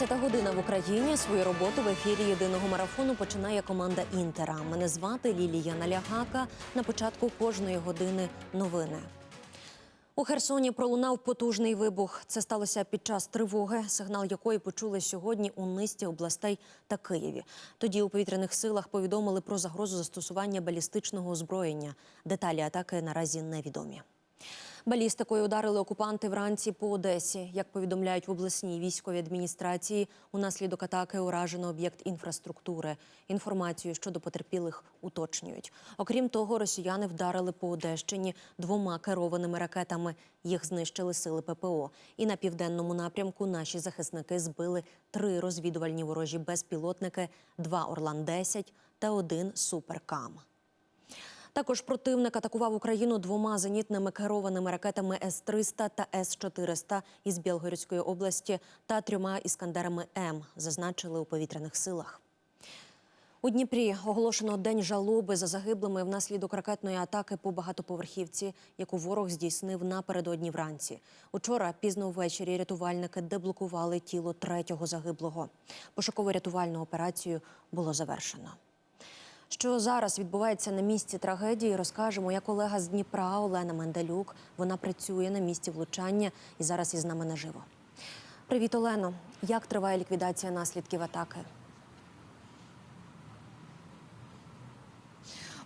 11 година в Україні. Свою роботу в ефірі єдиного марафону починає команда Інтера. Мене звати Лілія Налягака. На початку кожної години новини. У Херсоні пролунав потужний вибух. Це сталося під час тривоги, сигнал якої почули сьогодні у низці областей та Києві. Тоді у повітряних силах повідомили про загрозу застосування балістичного озброєння. Деталі атаки наразі невідомі. Балістикою ударили окупанти вранці по Одесі. Як повідомляють в обласній військовій адміністрації, унаслідок атаки уражено об'єкт інфраструктури. Інформацію щодо потерпілих уточнюють. Окрім того, росіяни вдарили по Одещині двома керованими ракетами. Їх знищили сили ППО. І на південному напрямку наші захисники збили три розвідувальні ворожі безпілотники, два Орлан-10 та один Суперкам. Також противник атакував Україну двома зенітними керованими ракетами С-300 та С-400 із Білгородської області та трьома іскандерами М, зазначили у повітряних силах. У Дніпрі оголошено день жалоби за загиблими внаслідок ракетної атаки по багатоповерхівці, яку ворог здійснив напередодні вранці. Учора пізно ввечері рятувальники деблокували тіло третього загиблого. Пошуково-рятувальну операцію було завершено. Що зараз відбувається на місці трагедії, розкаже моя колега з Дніпра Олена Мендалюк. Вона працює на місці влучання і зараз із нами наживо. Привіт, Олено. Як триває ліквідація наслідків атаки?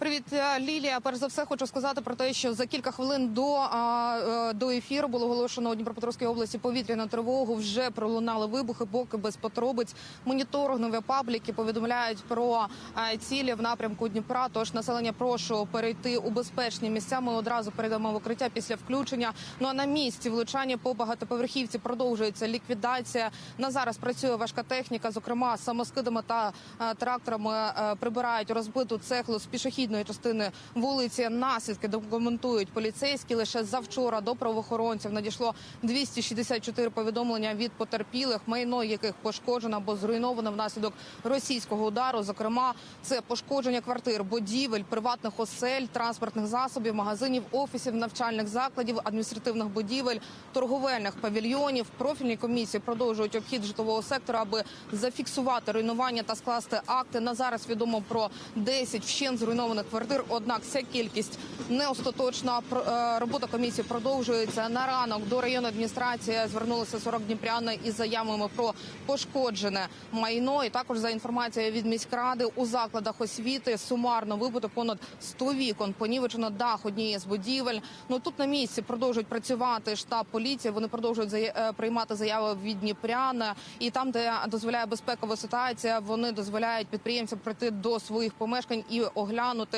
Привіт, е, Лілія. Перш за все, хочу сказати про те, що за кілька хвилин до, е, до ефіру було оголошено у Дніпропетровській області повітряну тривогу. Вже пролунали вибухи, поки без подробиць. Моніторингові пабліки повідомляють про е, цілі в напрямку Дніпра. Тож населення прошу перейти у безпечні місця. Ми одразу перейдемо в укриття після включення. Ну а на місці влучання по багатоповерхівці продовжується ліквідація. На зараз працює важка техніка, зокрема самоскидами та тракторами прибирають розбиту цеглу з пішохідної частини вулиці. Наслідки документують поліцейські. Лише завчора до правоохоронців надійшло 264 повідомлення від потерпілих, майно яких пошкоджено або зруйновано внаслідок російського удару. Зокрема, це пошкодження квартир, будівель, приватних осель, транспортних засобів, магазинів, офісів, навчальних закладів, адміністративних будівель, торговельних павільйонів. Профільні комісії продовжують обхід житлового сектора, аби зафіксувати руйнування та скласти акти. На зараз відомо про 10 вщент зруйнованих квартир. Однак ця кількість не остаточна. Е, Робота комісії продовжується на ранок. До районної адміністрації звернулися 40 дніпряни із заявами про пошкоджене майно. І також за інформацією від міськради у закладах освіти сумарно вибито понад 100 вікон. Понівечено дах однієї з будівель. Ну тут на місці продовжують працювати штаб поліції. Вони продовжують е, приймати заяви від дніпрян. І там, де дозволяє безпекова ситуація, вони дозволяють підприємцям прийти до своїх помешкань і оглянути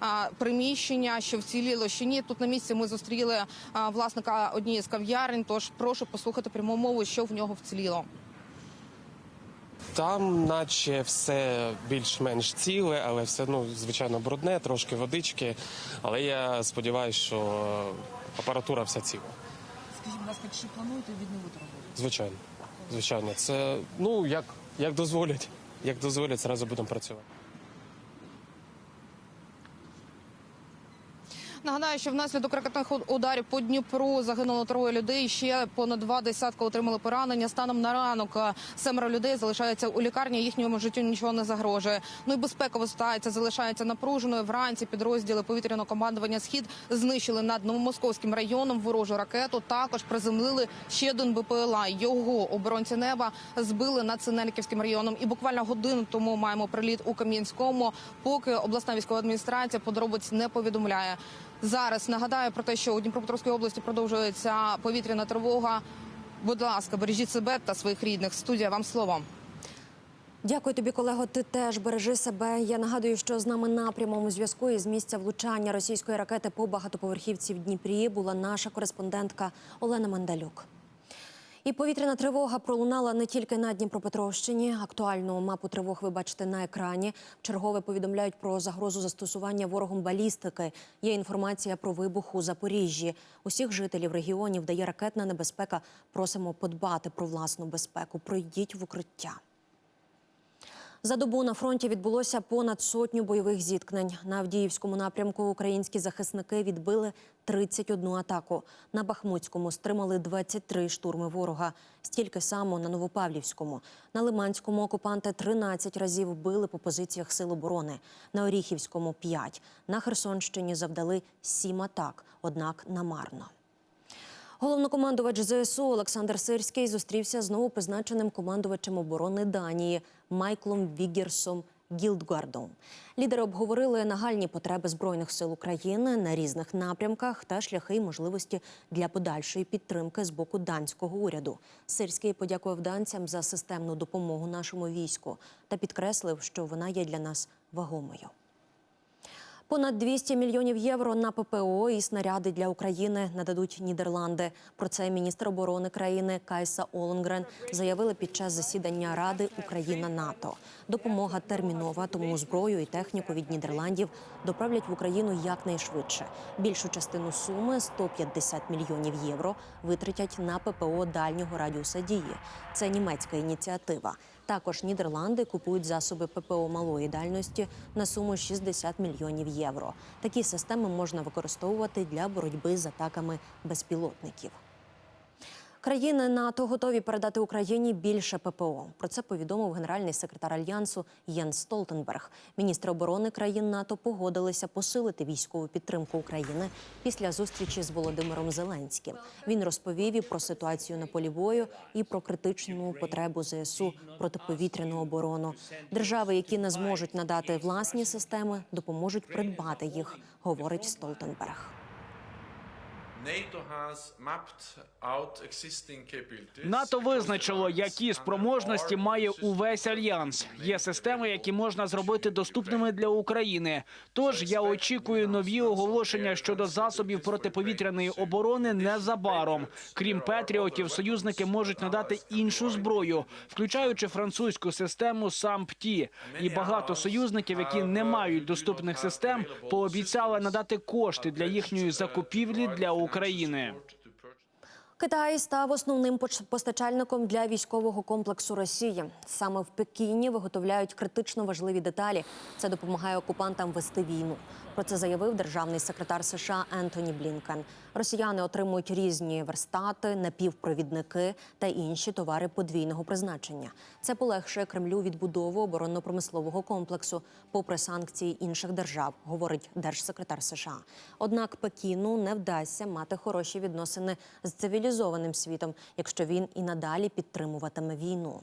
а, приміщення, що вціліло, що ні. Тут на місці ми зустріли власника однієї з кав'ярень. Тож прошу послухати пряму мову, що в нього вціліло. Там, наче все більш-менш ціле, але все ну звичайно брудне, трошки водички. Але я сподіваюся, що апаратура вся ціла. Скажіть, будь ласка, чи плануєте відновити роботу? Звичайно, звичайно, це ну як, як дозволять, як дозволять, зразу будемо працювати. Нагадаю, що внаслідок ракетних ударів по Дніпру загинуло троє людей. Ще понад два десятка отримали поранення. Станом на ранок е, семеро людей залишаються у лікарні. Їхньому життю нічого не загрожує. Ну і безпекова ситуація залишається напруженою. Вранці підрозділи повітряного командування Схід знищили над новомосковським районом ворожу ракету. Також приземлили ще один БПЛА. Його оборонці неба збили над Синельниківським районом. І буквально годину тому маємо приліт у Кам'янському. Поки обласна військова адміністрація подробиць не повідомляє. Зараз нагадаю про те, що у Дніпропетровській області продовжується повітряна тривога. Будь ласка, бережіть себе та своїх рідних. Студія вам слово. Дякую тобі, колего. Ти теж бережи себе. Я нагадую, що з нами на прямому зв'язку із місця влучання російської ракети по багатоповерхівці в Дніпрі була наша кореспондентка Олена Мандалюк. І повітряна тривога пролунала не тільки на Дніпропетровщині. Актуальну мапу тривог ви бачите на екрані. Чергове повідомляють про загрозу застосування ворогом балістики. Є інформація про вибух у Запоріжжі. Усіх жителів регіонів, де є ракетна небезпека, просимо подбати про власну безпеку. Пройдіть в укриття. За добу на фронті відбулося понад сотню бойових зіткнень. На Авдіївському напрямку українські захисники відбили 31 атаку. На Бахмутському стримали 23 штурми ворога. Стільки само на Новопавлівському. На Лиманському окупанти 13 разів били по позиціях сил оборони. На Оріхівському 5. На Херсонщині завдали 7 атак, однак намарно. Головнокомандувач ЗСУ Олександр Сирський зустрівся з новопризначеним командувачем оборони Данії Майклом Вігерсом Гілдгардом. Лідери обговорили нагальні потреби збройних сил України на різних напрямках та шляхи й можливості для подальшої підтримки з боку данського уряду. Сирський подякував данцям за системну допомогу нашому війську та підкреслив, що вона є для нас вагомою. Понад 200 мільйонів євро на ППО і снаряди для України нададуть Нідерланди. Про це міністр оборони країни Кайса Оленгрен заявили під час засідання Ради Україна НАТО. Допомога термінова, тому зброю і техніку від Нідерландів доправлять в Україну якнайшвидше. Більшу частину суми 150 мільйонів євро витратять на ППО дальнього радіуса дії. Це німецька ініціатива. Також Нідерланди купують засоби ППО малої дальності на суму 60 мільйонів євро. Такі системи можна використовувати для боротьби з атаками безпілотників. Країни НАТО готові передати Україні більше ППО. Про це повідомив генеральний секретар альянсу Єнс Столтенберг. Міністри оборони країн НАТО погодилися посилити військову підтримку України після зустрічі з Володимиром Зеленським. Він розповів і про ситуацію на полі бою, і про критичну потребу ЗСУ протиповітряну оборону. Держави, які не зможуть надати власні системи, допоможуть придбати їх, говорить Столтенберг. НАТО визначило, які спроможності має увесь альянс. Є системи, які можна зробити доступними для України. Тож я очікую нові оголошення щодо засобів протиповітряної оборони незабаром. Крім Петріотів, союзники можуть надати іншу зброю, включаючи французьку систему САМПТІ. І багато союзників, які не мають доступних систем, пообіцяли надати кошти для їхньої закупівлі для України. України. Китай став основним постачальником для військового комплексу Росії. Саме в Пекіні виготовляють критично важливі деталі. Це допомагає окупантам вести війну. Про це заявив державний секретар США Ентоні Блінкен. Росіяни отримують різні верстати, напівпровідники та інші товари подвійного призначення. Це полегшує Кремлю відбудову оборонно-промислового комплексу, попри санкції інших держав, говорить держсекретар США. Однак Пекіну не вдасться мати хороші відносини з цивілізованим світом, якщо він і надалі підтримуватиме війну.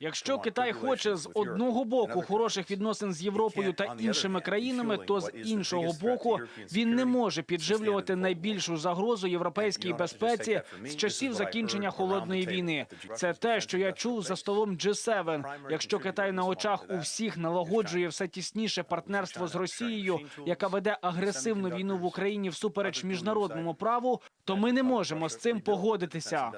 Якщо Китай хоче з одного боку хороших відносин з Європою та іншими країнами, то з іншого боку він не може підживлювати найбільшу загрозу європейській безпеці з часів закінчення холодної війни. Це те, що я чув за столом G7. Якщо Китай на очах у всіх налагоджує все тісніше партнерство з Росією, яка веде агресивну війну в Україні всупереч міжнародному праву, то ми не можемо з цим погодитися.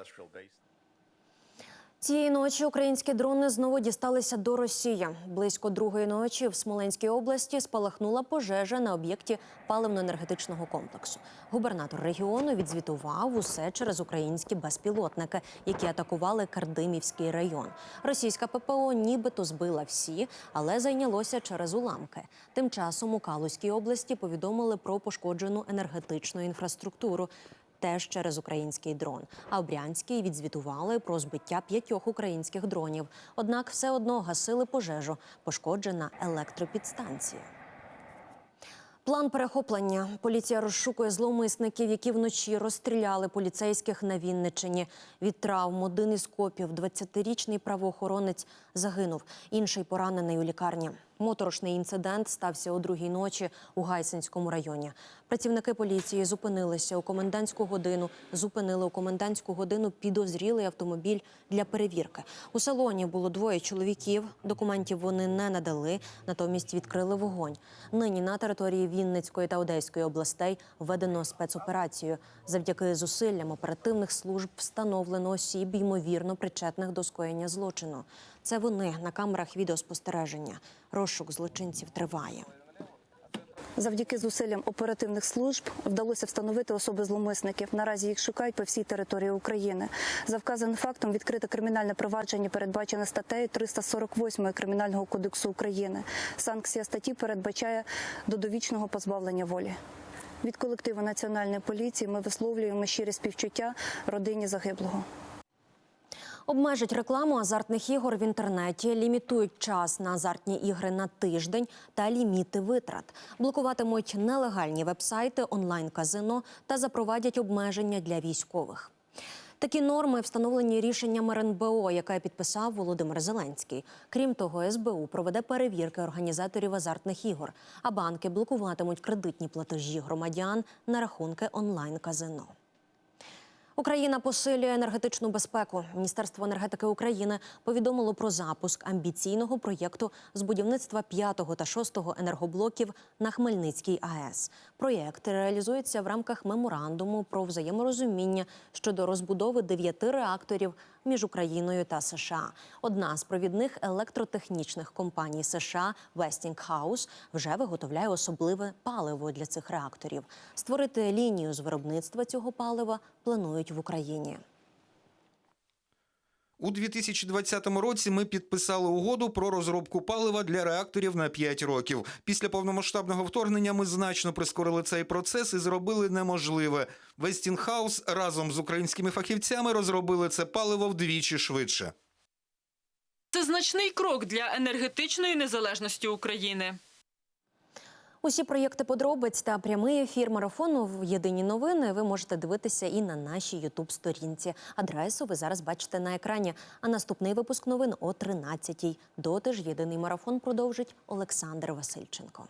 Цієї ночі українські дрони знову дісталися до Росії. Близько другої ночі в Смоленській області спалахнула пожежа на об'єкті паливно-енергетичного комплексу. Губернатор регіону відзвітував усе через українські безпілотники, які атакували Кардимівський район. Російська ППО нібито збила всі, але зайнялося через уламки. Тим часом у Калузькій області повідомили про пошкоджену енергетичну інфраструктуру теж через український дрон. А в Брянській відзвітували про збиття п'ятьох українських дронів. Однак все одно гасили пожежу, пошкоджена електропідстанція. План перехоплення. Поліція розшукує зловмисників, які вночі розстріляли поліцейських на Вінничині. Від травм один із копів, 20-річний правоохоронець, загинув. Інший поранений у лікарні. Моторошний інцидент стався о другій ночі у Гайсинському районі. Працівники поліції зупинилися у комендантську годину. Зупинили у комендантську годину підозрілий автомобіль для перевірки. У салоні було двоє чоловіків. Документів вони не надали, натомість відкрили вогонь. Нині на території Вінницької та Одеської областей введено спецоперацію. Завдяки зусиллям оперативних служб встановлено осіб, ймовірно причетних до скоєння злочину. Це вони на камерах відеоспостереження. Розшук злочинців триває. Завдяки зусиллям оперативних служб вдалося встановити особи зловмисників. Наразі їх шукають по всій території України. За вказаним фактом відкрите кримінальне провадження передбачене статтею 348 Кримінального кодексу України. Санкція статті передбачає до довічного позбавлення волі. Від колективу національної поліції ми висловлюємо щирі співчуття родині загиблого. Обмежать рекламу азартних ігор в інтернеті, лімітують час на азартні ігри на тиждень та ліміти витрат, блокуватимуть нелегальні вебсайти, онлайн-казино та запровадять обмеження для військових. Такі норми встановлені рішенням РНБО, яке підписав Володимир Зеленський. Крім того, СБУ проведе перевірки організаторів азартних ігор, а банки блокуватимуть кредитні платежі громадян на рахунки онлайн-казино. Україна посилює енергетичну безпеку. Міністерство енергетики України повідомило про запуск амбіційного проєкту з будівництва п'ятого та шостого енергоблоків на Хмельницькій АЕС. Проєкт реалізується в рамках меморандуму про взаєморозуміння щодо розбудови дев'яти реакторів між Україною та США. Одна з провідних електротехнічних компаній США Westinghouse вже виготовляє особливе паливо для цих реакторів. Створити лінію з виробництва цього палива планують в Україні. У 2020 році ми підписали угоду про розробку палива для реакторів на 5 років. Після повномасштабного вторгнення ми значно прискорили цей процес і зробили неможливе. Вестінхаус разом з українськими фахівцями розробили це паливо вдвічі швидше. Це значний крок для енергетичної незалежності України. Усі проєкти подробиць та прямий ефір марафону в єдині новини ви можете дивитися і на нашій Ютуб сторінці. Адресу ви зараз бачите на екрані. А наступний випуск новин о 13-й. Доти ж єдиний марафон продовжить Олександр Васильченко.